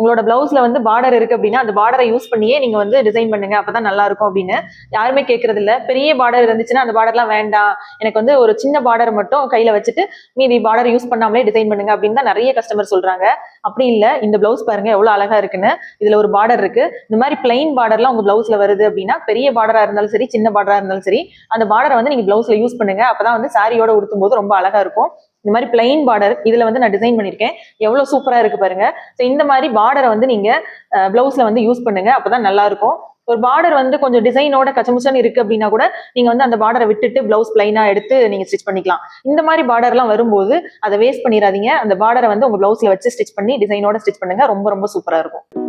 உங்களோட பிளவுஸ்ல வந்து பார்டர் இருக்கு அப்படின்னா அந்த பார்டரை யூஸ் பண்ணியே நீங்க வந்து டிசைன் பண்ணுங்க. அப்பதான் நல்லா இருக்கும் அப்படின்னு யாருமே கேட்கறது இல்ல பெரிய பார்டர் இருந்துச்சுன்னா அந்த பார்டர்லாம் வேண்டாம். எனக்கு வந்து ஒரு சின்ன பார்டர் மட்டும் கையில வச்சுட்டு மீதி பார்டர் யூஸ் பண்ணாமலே டிசைன் பண்ணுங்க அப்படின்னு தான் நிறைய கஸ்டமர் சொல்றாங்க. அப்படி இல்ல இந்த பிளவுஸ் பாருங்க எவ்வளவு அழகா இருக்குன்னு. இதுல ஒரு பார்டர் இருக்கு. இந்த மாதிரி பிளைன் பார்டர்லாம் உங்க பிளவுஸ்ல வருது அப்படின்னா பெரிய பார்டரா இருந்தாலும் சரி சின்ன பார்டரா இருந்தாலும் சரி அந்த பார்டரை வந்து நீங்க பிளவுஸ்ல யூஸ் பண்ணுங்க. அப்பதான் வந்து சாரியோட உடுத்தும் போது ரொம்ப அழகா இருக்கும். இந்த மாதிரி பிளைன் பார்டர் இதுல வந்து நான் டிசைன் பண்ணிருக்கேன் எவ்வளவு சூப்பரா இருக்கு பாருங்க. ஸோ இந்த மாதிரி பார்டரை வந்து நீங்க பிளவுஸ்ல வந்து யூஸ் பண்ணுங்க. அப்பதான் நல்லா இருக்கும். ஒரு பார்டர் வந்து கொஞ்சம் டிசைனோட கச்சமுச்சன்னு இருக்கு அப்படின்னா கூட நீங்க வந்து அந்த பார்டரை விட்டுட்டு பிளவுஸ் பிளைனா எடுத்து நீங்க ஸ்டிச் பண்ணிக்கலாம். இந்த மாதிரி பார்டர்லாம் வரும்போது அதை வேஸ்ட் பண்ணிடாதீங்க. அந்த பார்டரை வந்து உங்க பிளவுஸ்ல வச்சு ஸ்டிச் பண்ணி டிசைனோட ஸ்டிச் பண்ணுங்க. ரொம்ப ரொம்ப சூப்பரா இருக்கும்.